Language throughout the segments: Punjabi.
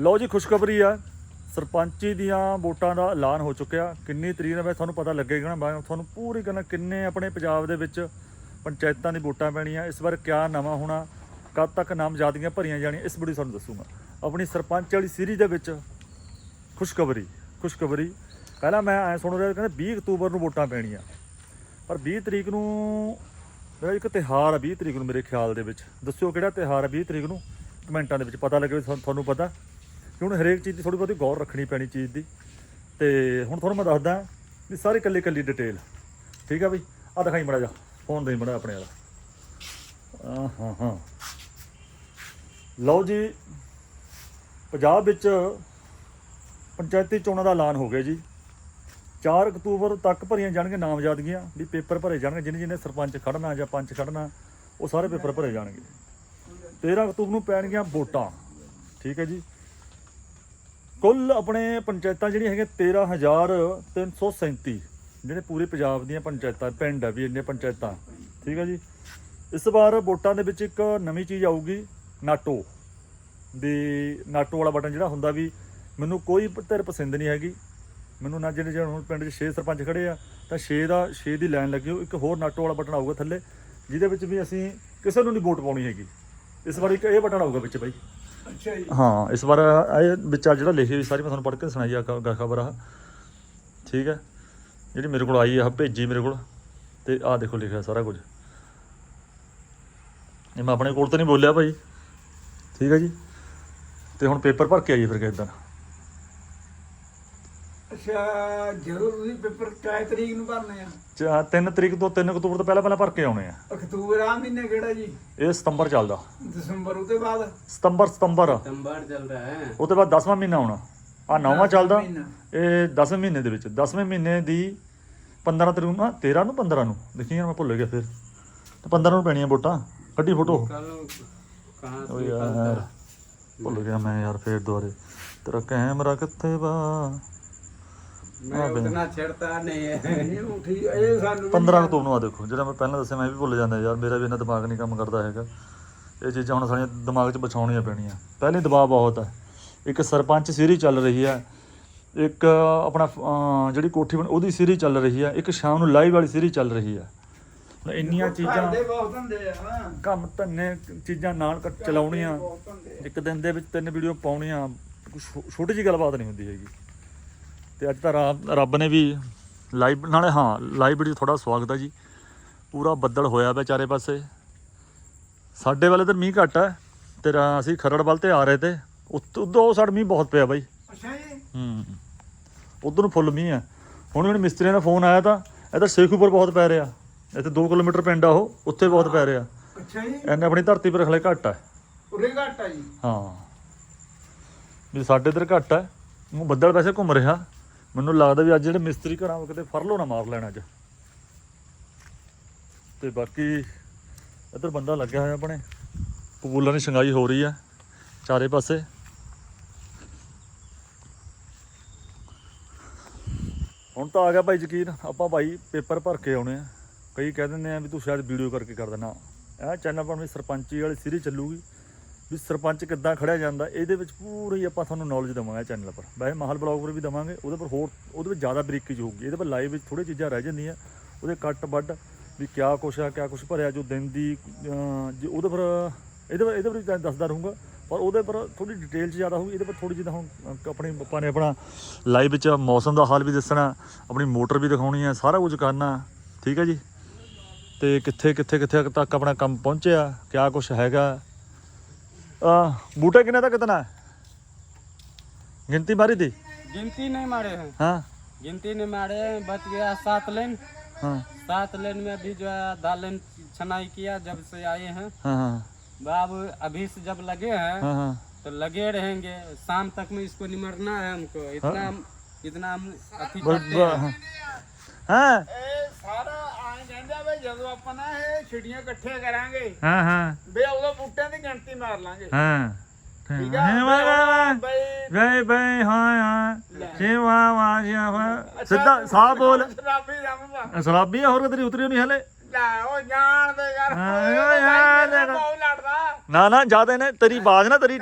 ਲਓ ਜੀ, ਖੁਸ਼ਖਬਰੀ ਆ। ਸਰਪੰਚੀ ਦੀਆਂ ਵੋਟਾਂ ਦਾ ਐਲਾਨ ਹੋ ਚੁੱਕਿਆ। ਕਿੰਨੀ ਤਰੀਕ ਨੂੰ ਤੁਹਾਨੂੰ ਪਤਾ ਲੱਗੇਗਾ ਨਾ, ਮੈਂ ਤੁਹਾਨੂੰ ਪੂਰੀ ਗੱਲ ਕਿੰਨੇ ਆਪਣੇ ਪੰਜਾਬ ਦੇ ਵਿੱਚ ਪੰਚਾਇਤਾਂ ਦੀ ਵੋਟਾਂ ਪੈਣੀਆਂ, ਇਸ ਵਾਰ ਕਿਆ ਨਵਾਂ ਹੋਣਾ, ਕਦ ਤੱਕ ਨਾਮਜ਼ਦਗੀਆਂ ਭਰੀਆਂ ਜਾਣੀਆਂ, ਇਸ ਵੀਡੀਓ ਤੁਹਾਨੂੰ ਦੱਸੂਗਾ। ਆਪਣੀ ਸਰਪੰਚ ਵਾਲੀ ਸੀਰੀਜ਼ ਦੇ ਵਿੱਚ ਖੁਸ਼ਖਬਰੀ ਖੁਸ਼ਖਬਰੀ। ਪਹਿਲਾਂ ਮੈਂ ਐ ਸੁਣ ਰਿਹਾ, ਕਹਿੰਦੇ 20 ਅਕਤੂਬਰ ਨੂੰ ਵੋਟਾਂ ਪੈਣੀਆਂ। ਪਰ 20 ਤਰੀਕ ਨੂੰ ਮੇਰਾ ਇੱਕ ਤਿਹਾਰ ਆ 20 ਤਰੀਕ ਨੂੰ ਮੇਰੇ ਖਿਆਲ ਦੇ ਵਿੱਚ। ਦੱਸਿਓ ਕਿਹੜਾ ਤਿਹਾਰ ਆ 20 ਤਰੀਕ ਨੂੰ? ਕਮੈਂਟਾਂ ਦੇ ਵਿੱਚ ਪਤਾ ਲੱਗੇ ਤੁਹਾਨੂੰ ਪਤਾ। ਕਿ ਹੁਣ ਹਰੇਕ ਚੀਜ਼ ਦੀ ਥੋੜੀ ਬਹੁਤੀ ਗੌਰ ਰੱਖਣੀ ਪੈਣੀ ਚੀਜ਼ ਦੀ। ਤੇ ਹੁਣ ਤੁਹਾਨੂੰ ਮੈਂ ਦੱਸਦਾ ਵੀ ਸਾਰੀ ਕੱਲੀ ਕੱਲੀ ਡਿਟੇਲ ਠੀਕ ਆ ਬਈ? ਆ ਦਿਖਾਈ ਮੜਾ ਜਾ ਫੋਨ ਦੇ ਮੜਾ ਆਪਣੇ ਵਾਲਾ। ਹਾਂ ਹਾਂ। ਲਓ ਜੀ, ਪੰਜਾਬ ਵਿੱਚ ਪੰਚਾਇਤੀ ਚੋਣਾਂ ਦਾ ਐਲਾਨ ਹੋ ਗਿਆ ਜੀ। 4 ਅਕਤੂਬਰ ਤੱਕ ਭਰੀਆਂ ਜਾਣਗੇ ਨਾਮਜ਼ਦਗੀਆਂ ਵੀ ਪੇਪਰ ਭਰੇ ਜਾਣਗੇ ਜਿਹਨੇ ਜਿਹਨੇ ਸਰਪੰਚ ਖੜਨਾ ਜਾਂ ਪੰਚ ਖੜਨਾ, ਉਹ ਸਾਰੇ ਪੇਪਰ ਭਰੇ ਜਾਣਗੇ। 13 ਅਕਤੂਬਰ ਨੂੰ ਪੈਣਗੀਆਂ ਵੋਟਾਂ। ਠੀਕ ਹੈ ਜੀ? ਕੁੱਲ ਆਪਣੇ ਪੰਚਾਇਤਾਂ ਜਿਹੜੀਆਂ ਹੈਗੀਆਂ 13337 ਜਿਹੜੇ ਪੂਰੇ ਪੰਜਾਬ ਦੀਆਂ ਪੰਚਾਇਤਾਂ, ਪਿੰਡ ਆ ਵੀ ਇੰਨੇ ਪੰਚਾਇਤਾਂ, ਠੀਕ ਆ ਜੀ। ਇਸ ਵਾਰ ਵੋਟਾਂ ਦੇ ਵਿੱਚ ਇੱਕ ਨਵੀਂ ਚੀਜ਼ ਆਊਗੀ, ਨਾਟੋ। ਵੀ ਨਾਟੋ ਵਾਲਾ ਬਟਨ ਜਿਹੜਾ ਹੁੰਦਾ ਵੀ ਮੈਨੂੰ ਕੋਈ ਧਿਰ ਪਸੰਦ ਨਹੀਂ ਹੈਗੀ। ਮੈਨੂੰ ਨਾ ਜਿਹੜੇ ਜਿਹੜੇ ਹੁਣ ਪਿੰਡ 'ਚ 6 ਸਰਪੰਚ ਖੜੇ ਆ, ਤਾਂ 6 ਦਾ 6 ਦੀ ਲਾਈਨ ਲੱਗੀ ਹੋਈ, ਇੱਕ ਹੋਰ ਨਾਟੋ ਵਾਲਾ ਬਟਨ ਆਊਗਾ ਥੱਲੇ, ਜਿਹਦੇ ਵਿੱਚ ਵੀ ਅਸੀਂ ਕਿਸੇ ਨੂੰ ਨਹੀਂ ਵੋਟ ਪਾਉਣੀ ਹੈਗੀ। ਇਸ ਵਾਰ ਇੱਕ ਇਹ ਬਟਨ ਆਊਗਾ ਵਿੱਚ ਬਾਈ। ਅੱਛਾ ਜੀ। ਹਾਂ, ਇਸ ਵਾਰ ਇਹ ਵਿੱਚ ਆ ਜਿਹੜਾ ਲਿਖੀ ਹੋਈ ਸਾਰੀ ਮੈਂ ਤੁਹਾਨੂੰ ਪੜ੍ਹ ਕੇ ਸੁਣਾਈ ਆ ਖਬਰ ਆ। ਠੀਕ ਹੈ? ਜਿਹੜੀ ਮੇਰੇ ਕੋਲ ਆਈ ਆ, ਭੇਜੀ ਮੇਰੇ ਕੋਲ। ਤੇ ਆਹ ਦੇਖੋ ਲਿਖਿਆ ਸਾਰਾ ਕੁਝ। ਇਹ ਮੈਂ ਆਪਣੇ ਕੋਲ ਤਾਂ ਨਹੀਂ ਬੋਲਿਆ ਭਾਈ। ਠੀਕ ਹੈ ਜੀ? ਤੇ ਹੁਣ ਪੇਪਰ ਭਰ ਕੇ ਆਈਏ ਫਿਰ ਕਿਦਾਂ ਅੱਛਾ ਜਦੋਂ ਤੁਸੀਂ ਪੇਪਰ ਕਾਇ ਤਰੀਕ ਨੂੰ ਭਰਨੇ ਆ ਚਾ 3 ਤਰੀਕ ਤੋਂ 3 ਅਕਤੂਬਰ ਤੋਂ ਪਹਿਲਾਂ ਪਹਿਲਾਂ ਭਰ ਕੇ ਆਉਣੇ ਆ ਅਕਤੂਬਰ ਆ ਮਹੀਨੇ ਕਿਹੜਾ ਜੀ ਇਹ ਸਤੰਬਰ ਚੱਲਦਾ ਦਸੰਬਰ ਉਤੇ ਬਾਅਦ ਸਤੰਬਰ ਸਤੰਬਰ सितंबर चल रहा है ਉਹ ਤੋਂ ਬਾਅਦ 10ਵਾਂ ਮਹੀਨਾ ਆਉਣਾ ਆ ਨੌਵਾਂ ਚੱਲਦਾ ਮਹੀਨਾ। ਇਹ 10ਵੇਂ ਮਹੀਨੇ ਦੇ ਵਿੱਚ 10ਵੇਂ ਮਹੀਨੇ ਦੀ 15 ਤਰੀਕ ਨੂੰ ਨਾ 13 ਨੂੰ 15 ਨੂੰ ਦੇਖੀ ਯਾਰ ਮੈਂ ਭੁੱਲ ਗਿਆ ਫਿਰ ਤੇ 15 ਨੂੰ ਪੈਣੀਆਂ ਵੋਟਾਂ ਕੱਢੀ ਫੋਟੋ कल कहाँ ਓ से ਯਾਰ ਭੁੱਲ ਗਿਆ ਮੈਂ ਯਾਰ ਫੇਰ ਦੁਆਰੇ ਤੇਰਾ ਕੈਮਰਾ ਕਿੱਥੇ ਵਾ ਮੈਂ ਉਤਨਾ ਛੜਤਾ ਨਹੀਂ ਇਹ ਉਠੀ ਇਹ ਸਾਨੂੰ 15 ਅਕਤੂਬਰ ਨੂੰ ਆ ਦੇਖੋ। ਜਿਹੜਾ ਮੈਂ ਪਹਿਲਾਂ ਦੱਸਿਆ ਮੈਂ ਵੀ ਭੁੱਲ ਜਾਂਦਾ ਯਾਰ ਮੇਰਾ ਵੀ ਇੰਨਾ ਦਿਮਾਗ ਨਹੀਂ ਕੰਮ ਕਰਦਾ ਹੈਗਾ। ਇਹ ਚੀਜ਼ਾਂ ਹੁਣ ਸਾਡੀਆਂ ਦਿਮਾਗ 'ਚ ਬਚਾਉਣੀਆਂ ਪੈਣੀਆਂ। ਪਹਿਲੀ ਦਬਾਅ ਬਹੁਤ ਹੈ। ਇੱਕ ਸਰਪੰਚ ਸੀਰੀ ਚੱਲ ਰਹੀ ਹੈ। ਇੱਕ ਆਪਣਾ ਜਿਹੜੀ ਕੋਠੀ ਬਣ ਉਹਦੀ ਸੀਰੀ ਚੱਲ ਰਹੀ ਹੈ। ਇੱਕ ਸ਼ਾਮ ਨੂੰ ਲਾਈਵ ਵਾਲੀ ਸੀਰੀ ਚੱਲ ਰਹੀ ਹੈ। ਇੰਨੀਆਂ ਚੀਜ਼ਾਂ ਕੰਮ ਧੰਨੇ ਚੀਜ਼ਾਂ ਨਾਲ ਚਲਾਉਣੀਆਂ। ਇੱਕ ਦਿਨ ਦੇ ਵਿੱਚ ਤਿੰਨ ਵੀਡੀਓ ਪਾਉਣੀਆਂ। ਛੋਟੀ ਜੀ ਗੱਲਬਾਤ ਨਹੀਂ ਹੁੰਦੀ ਹੈਗੀ। ਤੇ ਅੱਜ ਤਾਂ ਰੱਬ ਨੇ ਵੀ ਲਾਈਵ ਨਾਲੇ ਹਾਂ ਲਾਈਵ ਵੀਡੀਓ ਥੋੜਾ ਸਵਾਗਤ ਹੈ ਜੀ। ਪੂਰਾ ਬੱਦਲ ਹੋਇਆ ਪਿਆ ਚਾਰੇ ਪਾਸੇ। ਸਾਡੇ ਵਾਲੇ ਤਾਂ ਮੀਂਹ ਘੱਟ ਹੈ ਤੇਰਾ ਅਸੀਂ ਖਰੜ ਵੱਲ ਤੇ ਆ ਰਹੇ ਤੇ ਉਦੋਂ ਸਾਡ ਮੀਂਹ ਬਹੁਤ ਪਿਆ ਬਾਈ। ਅੱਛਾ ਜੀ। ਹੂੰ ਉਧਰ ਨੂੰ ਫੁੱਲ ਮੀਂਹ ਹੈ ਹੁਣ ਹੁਣ ਮਿਸਤਰੀਆਂ ਦਾ ਫੋਨ ਆਇਆ ਤਾਂ ਇਹ ਤਾਂ ਸ਼ੇਖੂਪੁਰ ਬਹੁਤ ਪੈ ਰਿਹਾ। ਇੱਥੇ 2 ਕਿਲੋਮੀਟਰ ਪਿੰਡ ਆ ਉਹ ਉੱਥੇ ਬਹੁਤ ਪੈ ਰਿਹਾ। ਅੱਛਾ ਜੀ। ਇਹਨੇ ਆਪਣੀ ਧਰਤੀ ਪਰ ਖਲੇ ਘੱਟ ਹੈ ਉਰੇ ਘੱਟ ਆ ਜੀ। ਹਾਂ। ਵੀ ਸਾਡੇ ਇੱਧਰ ਘੱਟ ਹੈ ਉਹ ਬੱਦਲ ਵੈਸੇ ਘੁੰਮ ਰਿਹਾ। ਮੈਨੂੰ ਲੱਗਦਾ ਵੀ ਅੱਜ ਜਿਹੜੇ ਮਿਸਤਰੀ ਘਰਾਂ ਉਹ ਕਿਤੇ ਫਰਲੋ ਨਾ ਮਾਰ ਲੈਣ ਅੱਜ। ਤੇ ਬਾਕੀ ਇੱਧਰ ਬੰਦਾ ਲੱਗਿਆ ਹੋਇਆ ਆਪਣੇ। ਕਬੂਲਾਂ ਦੀ ਸ਼ੰਗਾਈ ਹੋ ਰਹੀ ਹੈ ਚਾਰੇ ਪਾਸੇ। ਹੁਣ ਤਾਂ ਆ ਗਿਆ ਭਾਈ ਯਕੀਨ, ਆਪਾਂ ਭਾਈ ਪੇਪਰ ਭਰ ਕੇ ਆਉਣੇ ਆ। ਕਈ ਕਹਿ ਦਿੰਦੇ ਆ ਵੀ ਤੂੰ ਸ਼ਾਇਦ ਵੀਡੀਓ ਕਰਕੇ ਕਰ ਦੇਣਾ। ਇਹ ਚੈਨਲ ਪਰ ਆਪਣੀ ਸਰਪੰਚੀ ਵਾਲੀ ਸੀਰੀਜ਼ ਚੱਲੂਗੀ। ਵੀ ਸਰਪੰਚ ਕਿੱਦਾਂ ਖੜਿਆ ਜਾਂਦਾ, ਇਹਦੇ ਵਿੱਚ ਪੂਰੀ ਆਪਾਂ ਤੁਹਾਨੂੰ ਨੌਲੇਜ ਦੇਵਾਂਗੇ ਚੈਨਲ ਪਰ ਵੈਸੇ ਮਹਲ ਬਲੌਗ ਪਰ ਵੀ ਦੇਵਾਂਗੇ, ਉਹਦੇ ਪਰ ਹੋਰ, ਉਹਦੇ ਵਿੱਚ ਜ਼ਿਆਦਾ ਬਰੀਕੀ 'ਚ ਹੋਊਗੀ। ਇਹਦੇ ਪਰ ਲਾਈਵ ਵਿੱਚ ਥੋੜੀ ਚੀਜ਼ਾਂ ਰਹਿ ਜਾਂਦੀਆਂ, ਉਹਦੇ ਕੱਟ ਵੱਡ ਵੀ ਕਿਆ ਕੁਛ ਆ, ਕਿਆ ਕੁਛ ਭਰਿਆ, ਜੋ ਦਿਨ ਦੀ ਜੇ ਉਹਦੇ ਪਰ ਇਹਦੇ ਪਰ ਇਹਦੇ ਪਰ ਦੱਸਦਾ ਰਹੂੰਗਾ, ਪਰ ਉਹਦੇ ਪਰ ਥੋੜੀ ਡਿਟੇਲ 'ਚ ਜ਼ਿਆਦਾ ਹੋਊਗੀ, ਇਹਦੇ ਪਰ ਥੋੜੀ ਜਿਹੀ ਹੁਣ ਆਪਣੇ ਆਪਾਂ ਨੇ ਆਪਣਾ ਲਾਈਵ ਵਿੱਚ ਮੌਸਮ ਦਾ ਹਾਲ ਵੀ ਦੱਸਣਾ, ਆਪਣੀ ਮੋਟਰ ਵੀ ਦਿਖਾਉਣੀ ਹੈ ਸਾਰਾ ਕੁਝ ਕਰਨਾ, ਠੀਕ ਹੈ ਜੀ? ਤੇ ਕਿੱਥੇ ਕਿੱਥੇ ਕਿੱਥੇ ਤੱਕ ਆਪਣਾ ਕੰਮ ਪਹੁੰਚਿਆ, ਕਿਆ ਕੁਛ ਹੈਗਾ बूटे गिना था कितना? है गिनती मारी थी? गिनती नहीं मारे हैं। हाँ। गिनती नहीं मारे हैं बच गया सात लेन। हाँ। सात लेन में अभी जो है आधा लेन छनाई किया जब से आए हैं। हाँ हाँ। बाबू अभी से जब लगे हैं हाँ हाँ। तो लगे रहेंगे। शाम तक में इसको निमरना है हमको। इतना हाँ? इतना हम अथी करते हैं। हाँ? हाँ। ਜਦੋਂ ਆਪਾਂ ਨਾ ਇਹ ਛਿੜੀਆਂ ਇਕੱਠੇ ਕਰਾਂਗੇ ਹਾਂ ਹਾਂ। ਬੇ ਉਦੋਂ ਬੂਟਿਆਂ ਦੀ ਗਿਣਤੀ ਮਾਰ ਲਾਂਗੇ। ਹਾਂ। ਠੀਕ ਆ? ਬਈ ਬਈ ਹਾਂ ਹਾਂ। ਜੇ ਵਾ ਵਾ ਜੀ ਆ ਸਿੱਧਾ ਸਾਹ ਬੋਲ। ਸ਼ਰਾਬੀ ਰੰਮਾ ਸ਼ਰਾਬੀ ਹੋਰ ਕਿਤੇ ਉਤਰੀ ਨਹੀਂ ਹਲੇ? ਉਹ ਜਾਣ ਦੇ ਯਾਰ ਨਾ ਨਾ। ਜ਼ਿਆਦਾ ਨੇ ਤੇਰੀ ਆਵਾਜ਼ ਨਾ ਤੇਰੀ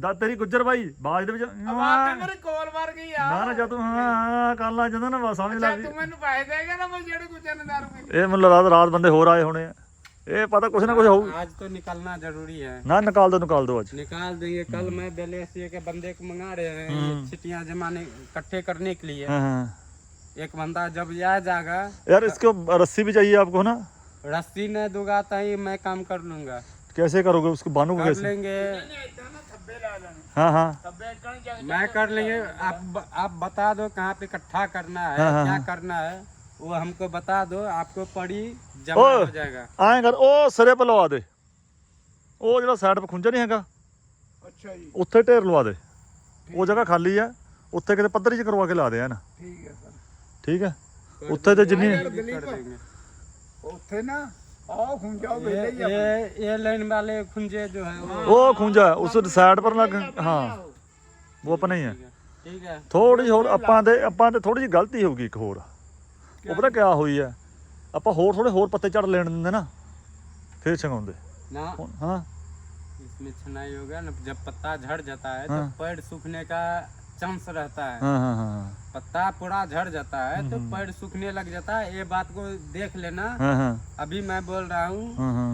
ਦਾ ਤੇਰੀ ਗੁੱਜਰ ਬਾਈ ਬਾਜ ਦੇ ਵਿੱਚ ਆਵਾਜ਼ ਤੇ ਮੇਰੀ ਕੋਲ ਵਰ ਗਈ ਆ ਨਾ ਨਾ ਜਦ ਤੂੰ ਹਾਂ ਹਾਂ ਕਰ ਲਾ ਜਦੋਂ ਨਾ ਬਸ ਸਮਝ ਅੱਛਾ, ਲੱਗ ਗਈ ਤੂੰ ਮੈਨੂੰ ਪੈਸੇ ਦੇਗਾ ਨਾ ਮੈਂ ਜਿਹੜੇ ਗੁੱਜਰ ਨੇ ਦਾਰੂ ਪੀ ਇਹ ਮੈਨੂੰ ਰਾਤ ਰਾਤ ਬੰਦੇ ਹੋਰ ਆਏ ਹੋਣੇ ਆ ਇਹ ਪਤਾ ਕੁਛ ਨਾ ਕੁਛ ਹੋਊ आज तो निकलना जरूरी है ਨਾ ਨਿਕਾਲ ਦੋ ਨਿਕਾਲ ਦੋ ਅੱਜ निकाल देंगे कल मैं बेलेसिया के बंदे को मंगा रहे हैं ये छिटियां जमाने इकट्ठे करने के लिए हाँ हाँ एक बंदा जब आ जाएगा यार इसको रस्सी भी चाहिए आपको ना रस्सी न दूंगा तो ही मैं काम कर लूंगा कैसे करोगे उसको बांधोगे कर कैसे लेंगे ਇਦਾਂ ਨਾ ਥੱਬੇ ਲਾ ਲੈਣੇ हाँ हाँ ਥੱਬੇ ਕਣ ਜਾ मैं कर लेंगे आप आप बता दो कहाँ पे इकट्ठा करना है हाँ, हाँ, क्या हाँ। करना है वो हमको बता दो आपको पड़ी जमा ओए। हो जाएगा ਐਂ ਕਰ ਉਹ ਸਿਰੇ ਪੇ ਲਵਾ ਦੇ ਉਹ ਜਿਹੜਾ ਸਾਈਡ 'ਤੇ ਖੁੰਝਾ ਨਹੀਂ ਹੈਗਾ ਅੱਛਾ ਜੀ ਉੱਥੇ ਢੇਰ ਲਵਾ ਦੇ ਉਹ ਜਗ੍ਹਾ ਖਾਲੀ ਆ ਉੱਥੇ ਕਿਤੇ ਪੱਧਰੀ 'ਚ ਕਰਵਾ ਕੇ ਲਾ ਦੇ ਐਨ ਠੀਕ ਹੈ ਸਰ ਠੀਕ ਹੈ ਉੱਥੇ ਤੇ ਜਿੰਨੀ ये भी कर देंगे ਉੱਥੇ ਨਾ ਆਹ ਖੁੰਝਾ ये ਵੇਲੇ ਹੀ ये ये लाइन वाले खुंजे जो है वो ਉਹ ਖੁੰਝਾ ਹੈ, ਉਸ ਸਾਈਡ ਪਰ ਲੱਗ ਹਾਂ ਉਹ ਆਪਣਾ ਹੀ ਹੈ ठीक है ਥੋੜੀ ਹੋਰ ਆਪਾਂ ਦੇ ਆਪਾਂ ਤੇ ਥੋੜੀ ਜਿਹੀ ਗਲਤੀ ਹੋ ਗਈ ਇੱਕ ਹੋਰ ਉਹ ਪਤਾ ਕਿਆ ਹੋਈ ਹੈ ਆਪਾਂ ਹੋਰ ਥੋੜੇ ਹੋਰ ਪੱਤੇ ਝੜ ਲੈਣ ਦਿੰਦੇ ਨਾ ਫੇਰ ਛਗਾਉਂਦੇ ना ਹੁਣ- ਹਾਂ इसमें छनाई होगा ना जब पत्ता झड़ जाता है हाँ। तो पेड़ सूखने का चांस रहता है ਹਾਂ ਹਾਂ ਹਾਂ पत्ता पूरा झड़ जाता है तो पेड़ सूखने लग जाता है ये बात को देख लेना ਹਾਂ ਹਾਂ अभी मैं बोल रहा हूँ ਹਾਂ ਹਾਂ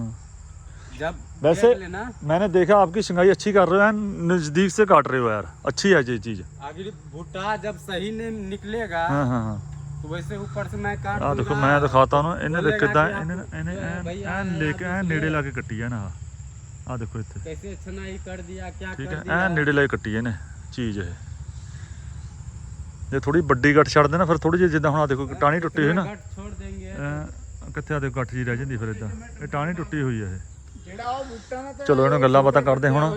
जब वैसे- देख लेना मैंने देखा आपकी सिंगाई अच्छी कर रहे हो यार नज़दीक से काट रहे हो यार अच्छी है ये चीज़ अभी भुट्टा जब सही नहीं निकलेगा हाँ हाँ हाँ तो वैसे ऊपर से मैं काट ਆ ਦੇਖੋ दूंगा। ਮੈਂ ਦਿਖਾਤਾ ਉਹਨੂੰ ਇਹਨੇ ਦੇਖ बोलेगा ਕਿਦਾਂ कि आप- ਇਹਨੇ ਇਹਨੇ ਐਨ- भैया, ਐਨ ਲੈ ਕੇ ਐਨ ਨੇੜੇ ਲਾ ਕੇ ਕੱਟੀ ਹੈ ਨਾ ਆ ਦੇਖੋ ਇੱਥੇ कैसे छनाई कर दिया क्या ਠੀਕ कर ਹੈ दिया ਐਨ ਨੇੜੇ ਲਾ ਕੇ ਕੱਟੀ ਇਹਨੇ ਚੀਜ਼ ਇਹ ਜੇ ਥੋੜੀ ਵੱਡੀ ਗੱਠ ਛੱਡ ਦੇ ਨਾ ਫਿਰ ਥੋੜੀ ਜਿਹੀ ਜਿੱਦਾਂ ਹੁਣ ਆ ਦੇਖੋ ਟਾਣੀ ਟੁੱਟੀ ਹੋਈ ਨਾ कट छोड़ देंगे ਐਂ ਕਿੱਥੇ ਆ ਦੇਖੋ ਗੱਠ ਜੀ ਰਹਿ ਜਾਂਦੀ ਫਿਰ ਇਦਾਂ ਇਹ ਟਾਣੀ ਟੁੱਟੀ ਹੋਈ ਹੈ ਇਹ ਜਿਹੜਾ ਉਹ ਬੂਟਾ ਨਾ ਤੇ ਚਲੋ ਇਹਨਾਂ ਗੱਲਾਂ ਬਾਤਾਂ ਕਰਦੇ ਹੁਣ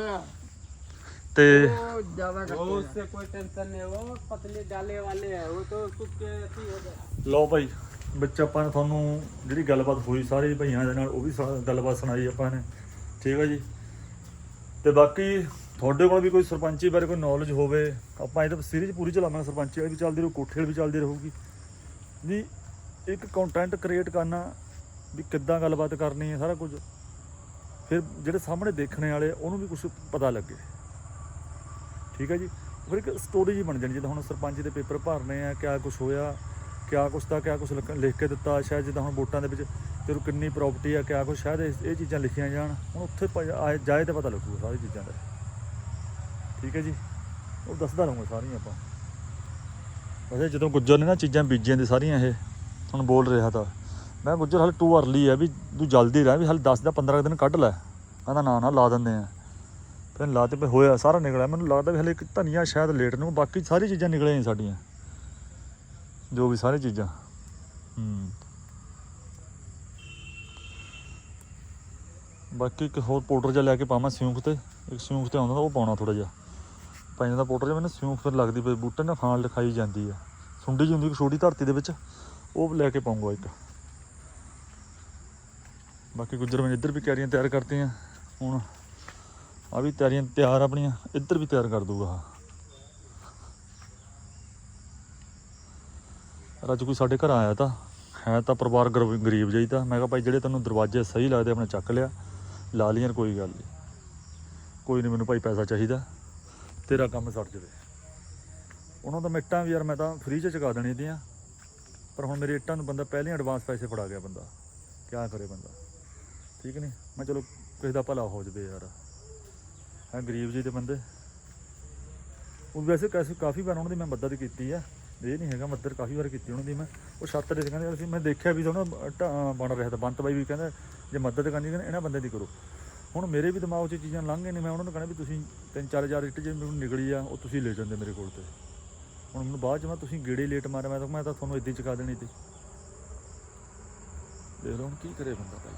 ਤੇ ਉਹ ਜ਼ਿਆਦਾ वो उससे कोई टेंशन नहीं वो पतले डाले वाले हैं वो तो सूख के अथी हो जाए ਲਓ ਭਾਈ ਵਿੱਚ ਆਪਾਂ ਨੇ ਤੁਹਾਨੂੰ ਜਿਹੜੀ ਗੱਲਬਾਤ ਹੋਈ ਸਾਰੇ ਭਈਆਂ ਦੇ ਨਾਲ ਉਹ ਵੀ ਸਾ- ਗੱਲਬਾਤ ਸੁਣਾਈ ਆਪਾਂ ਨੇ ਠੀਕ ਹੈ ਜੀ ਤੇ ਬਾਕੀ ਤੁਹਾਡੇ ਕੋਲ ਵੀ ਕੋਈ ਸਰਪੰਚੀ ਬਾਰੇ ਕੋਈ ਨੌਲੇਜ ਹੋਵੇ, ਆਪਾਂ ਇਹ ਤਾਂ ਸੀਰੀਜ਼ ਪੂਰੀ ਚਲਾਵਾਂਗੇ ਸਰਪੰਚੀ ਵਾਲੀ ਵੀ ਚੱਲਦੀ ਰਹੂ, ਕੋਠੇ ਵਾਲੀ ਵੀ ਚੱਲਦੀ ਰਹੂਗੀ। ਵੀ ਇੱਕ ਕੰਟੈਂਟ ਕ੍ਰੀਏਟ ਕਰਨਾ, ਵੀ ਕਿੱਦਾਂ ਗੱਲਬਾਤ ਕਰਨੀ ਹੈ, ਸਾਰਾ ਕੁਝ। ਫਿਰ ਜਿਹੜੇ ਸਾਹਮਣੇ ਦੇਖਣੇ ਵਾਲੇ, ਉਹਨੂੰ ਵੀ ਕੁਝ ਪਤਾ ਲੱਗੇ। ਠੀਕ ਹੈ ਜੀ? ਫਿਰ ਇੱਕ ਸਟੋਰੀ ਜੀ ਬਣ ਜਾਣੀ, ਜਿੱਦਾਂ ਹੁਣ ਸਰਪੰਚ ਦੇ ਪੇਪਰ ਭਰਨੇ ਆ, ਕਿਆ ਕੁਝ ਹੋਇਆ, ਕਿਆ ਕੁਛ ਤਾਂ ਕਿਆ ਕੁਛ ਲਿਖ ਲਿਖ ਕੇ ਦਿੱਤਾ, ਸ਼ਾਇਦ ਜਿੱਦਾਂ ਹੁਣ ਵੋਟਾਂ ਦੇ ਵਿੱਚ ਤੇਰੂ ਕਿੰਨੀ ਪ੍ਰਾਪਰਟੀ ਆ, ਕਿਆ ਕੁਛ ਸ਼ਾਇਦ ਇਹ ਇਹ ਚੀਜ਼ਾਂ ਲਿਖੀਆਂ ਜਾਣ। ਹੁਣ ਉੱਥੇ ਪ- ਆਏ ਜਾਏ ਤਾਂ ਪਤਾ ਲੱਗੂਗਾ ਸਾਰੀ ਚੀਜ਼ਾਂ ਦਾ। ਠੀਕ ਹੈ ਜੀ? ਉਹ ਦੱਸਦਾ ਰਹੂੰਗਾ ਸਾਰੀਆਂ ਆਪਾਂ। ਵੈਸੇ ਜਦੋਂ ਗੁੱਜਰ ਨੇ ਨਾ ਚੀਜ਼ਾਂ ਬੀਜੀਆਂ ਦੀ ਸਾਰੀਆਂ ਇਹ, ਹੁਣ ਬੋਲ ਰਿਹਾ ਤਾਂ। ਮੈਂ ਗੁੱਜਰ ਹਾਲੇ ਟੂ ਅਰਲੀ ਆ, ਵੀ ਤੂੰ ਜਲਦੀ ਰਹਿ, ਵੀ ਹਾਲੇ 10 ਦਾ 15 ਦਿਨ ਕੱਢ ਲੈ। ਕਹਿੰਦਾ ਨਾ ਨਾ, ਲਾ ਦਿੰਦੇ ਆ। ਫਿਰ ਲਾ ਤੇ ਫਿਰ ਹੋਇਆ, ਸਾਰਾ ਨਿਕਲਿਆ। ਮੈਨੂੰ ਲੱਗਦਾ ਵੀ ਹਲੇ ਇੱਕ ਧਨੀਆ ਸ਼ਾਇਦ ਲੇਟ ਨੂੰ, ਬਾਕੀ ਸਾਰੀ ਚੀਜ਼ਾਂ ਨਿਕਲੀਆਂ ਨੇ ਸਾਡੀਆਂ। ਜੋ ਵੀ ਸਾਰੀ ਚੀਜ਼ਾਂ। ਹੂੰ। ਬਾਕੀ ਇੱਕ ਹੋਰ ਪਾਊਡਰ ਜਿਹਾ ਲੈ ਕੇ ਪਾਵਾਂ ਸਿਉਂਖ ਤੇ। ਇੱਕ ਸਿਉਂਖ ਤੇ ਆਉਂਦਾ ਉਹ ਪਾਉਣਾ ਥੋੜਾ ਜਿਹਾ। ਪੈ ਜਾਂਦਾ ਪਾਊਡਰ ਜਿਹਾ, ਮੈਨੂੰ ਸਿਉਂਖ ਫਿਰ ਲੱਗਦੀ ਪਈ। ਬੂਟੇ ਨਾਲ ਖਾਣ ਲਿਖਾਈ ਜਾਂਦੀ ਆ। ਸੁੰਡੀ ਜਿਹੀ ਹੁੰਦੀ, ਇੱਕ ਛੋਟੀ ਧਰਤੀ ਦੇ ਵਿੱਚ। ਉਹ ਲੈ ਕੇ ਪਾਉਂਗਾ ਇੱਕ। ਬਾਕੀ ਗੁੱਜਰ ਮੈਂ ਇੱਧਰ ਵੀ ਕਿਆਰੀਆਂ ਤਿਆਰ ਕਰਤੀਆਂ। ਹੁਣ ਆ ਵੀ ਤਿਆਰੀਆਂ ਤਿਆਰ ਆਪਣੀਆਂ। ਇੱਧਰ ਵੀ ਤਿਆਰ ਕਰ ਦੂਗਾ ਆਹ। ਅੱਜ ਕੋਈ ਸਾਡੇ ਘਰ ਆਇਆ ਤਾਂ, ਹੈ ਤਾਂ ਪਰਿਵਾਰ ਗਰ- ਗਰੀਬ ਜਿਹੀ ਤਾਂ। ਮੈਂ ਕਿਹਾ ਭਾਈ ਜਿਹੜੇ ਤੈਨੂੰ ਦਰਵਾਜ਼ੇ ਸਹੀ ਲੱਗਦੇ, ਆਪਣੇ ਚੱਕ ਲਿਆ। ਲਾ ਲੀਆਂ ਕੋਈ ਗੱਲ ਨਹੀਂ ਕੋਈ ਨਹੀਂ ਮੈਨੂੰ ਭਾਈ ਪੈਸਾ ਚਾਹੀਦਾ, ਤੇਰਾ ਕੰਮ ਸਰ ਜਾਵੇ। ਉਹਨਾਂ ਦਾ ਮਿੱਟਾਂ ਵੀ ਯਾਰ ਮੈਂ ਤਾਂ ਫ੍ਰੀ ਚ ਚੁਕਾ ਦੇਣੀ ਦੀਆਂ ਪਰ ਹੁਣ ਮੇਰੇ ਇੱਟਾਂ ਨੂੰ ਬੰਦਾ ਪਹਿਲਾਂ ਐਡਵਾਂਸ ਪੈਸੇ ਫੜਾ ਗਿਆ ਬੰਦਾ। ਕਿਆ ਕਰੇ ਬੰਦਾ? ਠੀਕ ਨਹੀਂ ਮੈਂ ਚਲੋ ਕਿਸੇ ਦਾ ਭਲਾ ਹੋ ਜਾਵੇ ਯਾਰ। ਹੈ ਗਰੀਬ ਜੀ ਦੇ ਬੰਦੇ। ਉਹ ਵੈਸੇ ਕਾਫੀ ਕਾਫੀ ਵਾਰ ਉਹਨਾਂ ਦੀ ਮੈਂ ਮਦਦ ਕੀਤੀ ਆ। ਇਹ ਨਹੀਂ ਹੈਗਾ ਮਦਦ ਕਾਫੀ ਵਾਰ ਕੀਤੀ ਉਹਨਾਂ ਦੀ ਮੈਂ। ਉਹ ਛੱਤ ਦੇ ਕਹਿੰਦੇ ਅਸੀਂ ਮੈਂ ਦੇਖਿਆ ਵੀ ਉਹਨਾਂ ਬਣ ਰਿਹਾ ਤਾਂ ਬੰਤ ਬਾਈ ਵੀ ਕਹਿੰਦਾ ਜੇ ਮਦਦ ਕਰਨੀ ਕਹਿੰਦੇ ਇਹਨਾਂ ਬੰਦੇ ਦੀ ਕਰੋ। ਹੁਣ ਮੇਰੇ ਵੀ ਦਿਮਾਗ 'ਚ ਚੀਜ਼ਾਂ ਲੰਘ ਗਏ ਨੇ, ਮੈਂ ਉਹਨਾਂ ਨੂੰ ਕਹਿਣਾ ਵੀ ਤੁਸੀਂ ਤਿੰਨ ਚਾਰ ਹਜ਼ਾਰ ਇੱਟ ਜੇ ਮੈਨੂੰ ਨਿਕਲੀ ਆ, ਉਹ ਤੁਸੀਂ ਲੈ ਜਾਂਦੇ ਮੇਰੇ ਕੋਲ ਤੇ। ਹੁਣ ਮੈਨੂੰ ਬਾਅਦ 'ਚ ਮੈਂ ਤੁਸੀਂ ਗੇੜੇ ਲੇਟ ਮਾਰਿਆ, ਮੈਂ ਤਾਂ ਮੈਂ ਤਾਂ ਤੁਹਾਨੂੰ ਇੱਦਾਂ ਹੀ ਚੁਕਾ ਦੇਣੀ ਤੀ ਦੇਖ ਲਓ ਹੁਣ ਕੀ ਕਰੇ ਬੰਦਾ ਭਾਈ।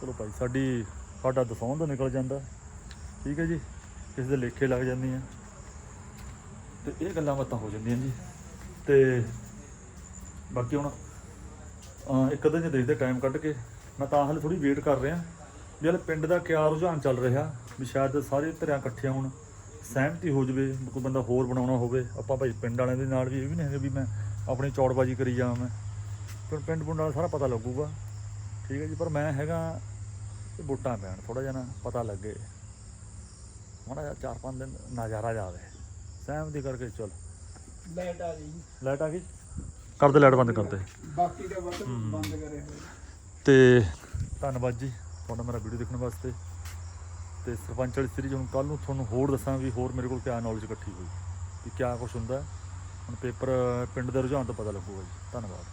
ਚਲੋ ਭਾਈ, ਸਾਡੀ ਸਾਡਾ ਦਸਾਉਣ ਦਾ ਨਿਕਲ ਜਾਂਦਾ। ਠੀਕ ਹੈ ਜੀ? ਕਿਸੇ ਦੇ ਲੇਖੇ ਲੱਗ ਜਾਂਦੀਆਂ ਤੇ ਇਹ ਗੱਲਾਂ ਬਾਤਾਂ ਹੋ ਜਾਂਦੀਆਂ ਜੀ। ਤੇ ਬਾਕੀ ਹੁਣ ਇੱਕ ਅੱਧੇ ਜੇ ਦੇਖਦੇ ਟਾਈਮ ਕੱਢ ਕੇ ਮੈਂ ਤਾਂ ਹਾਲੇ ਥੋੜੀ ਵੇਟ ਕਰ ਰਿਹਾ। ਵੀ ਹਾਲੇ ਪਿੰਡ ਦਾ ਕਿਆ ਰੁਝਾਨ ਚੱਲ ਰਿਹਾ ਵੀ ਸ਼ਾਇਦ ਸਾਰੇ ਧਿਰਾਂ ਇਕੱਠੀਆਂ ਹੋਣ ਸਹਿਮਤੀ ਹੋ ਜਵੇ ਕੋਈ ਬੰਦਾ ਹੋਰ ਬਣਾਉਣਾ ਹੋਵੇ। ਆਪਾਂ ਭਾਈ ਪਿੰਡ ਵਾਲਿਆਂ ਦੇ ਨਾਲ ਵੀ ਇਹ ਵੀ ਨਹੀਂ ਹੈਗਾ ਵੀ ਮੈਂ ਆਪਣੀ ਚੌੜਬਾਜੀ ਕਰੀ ਜਾਵਾਂ ਮੈਂ। ਪਰ ਪਿੰਡ ਪੁੰਡ ਵਾਲਾ ਸਾਰਾ ਪਤਾ ਲੱਗੂਗਾ। ਠੀਕ ਹੈ ਜੀ ਪਰ ਮੈਂ ਹੈਗਾ ਤੇ ਵੋਟਾਂ ਪੈਣ ਥੋੜਾ ਜਿਹਾ ਨਾ ਪਤਾ ਲੱਗੇ। ਮਾੜਾ ਜਿਹਾ ਚਾਰ ਪੰਜ ਦਿਨ ਨਜ਼ਾਰਾ ਜਾਵੇ। ਸਹਿਮਤੀ ਕਰਕੇ ਚਲ। ਲਾਈਟ ਆ ਗਈ ਲਾਈਟ ਆ ਗਈ? ਕਰ ਦੇ ਲਾਈਟ ਬੰਦ ਕਰ ਦੇ। ਬਾਕੀ ਦਾ ਬਸ ਬੰਦ ਕਰੇ ਹੋਏ ਤੇ ਧੰਨਵਾਦ ਜੀ ਤੁਹਾਡਾ ਮੇਰਾ ਵੀਡੀਓ ਦੇਖਣ ਵਾਸਤੇ। ਤੇ ਸਰਪੰਚ ਵਾਲੀ ਸੀਰੀਜ਼ ਹੁਣ ਕੱਲ ਨੂੰ ਤੁਹਾਨੂੰ ਹੋਰ ਦੱਸਾਂ ਵੀ ਹੋਰ ਮੇਰੇ ਕੋਲ ਕਿਆ ਨੌਲੇਜ ਇਕੱਠੀ ਹੋਈ ਕਿ ਕਿਆ ਕੁਝ ਹੁੰਦਾ। ਹੁਣ ਪੇਪਰ ਪਿੰਡ ਦੇ ਰੁਝਾਨ ਤੋਂ ਪਤਾ ਲੱਗੂਗਾ ਜੀ। ਧੰਨਵਾਦ।